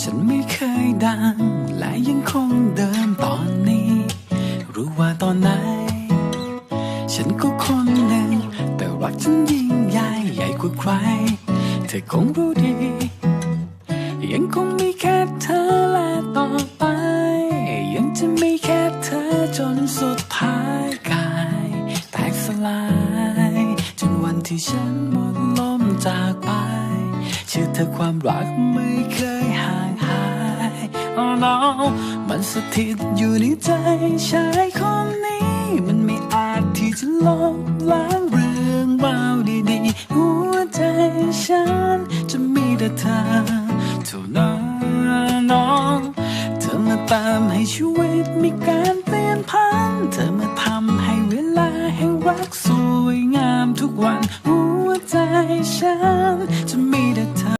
ฉันไม่เคยดัง และยังคงเดิมตอนนี้ รู้ว่าตอนไหน ฉันก็คนหนึ่ง แต่รักฉันยิ่งใหญ่ใหญ่กว่าใคร เธอคงรู้ดี ยังคงมีแค่เธอและต่อไป ยังจะมีแค่เธอจนสุดท้ายกายแตกสลาย จนวันที่ฉันหมดลมจากไป เธอความรักไม่เคยห่างหาย Oh no มันสถิตอยู่ในใจชายคนนี้ มันไม่อาจที่จะลบล้างเรื่องราวดีๆ หัวใจฉันจะมีแต่เธอเท่านั้นน้องเธอมาตามให้ชีวิตมีการเปลี่ยนพัน เธอมาทำให้เวลาแห่งรักสวยงามทุกวันหัวใจฉันจะมีแต่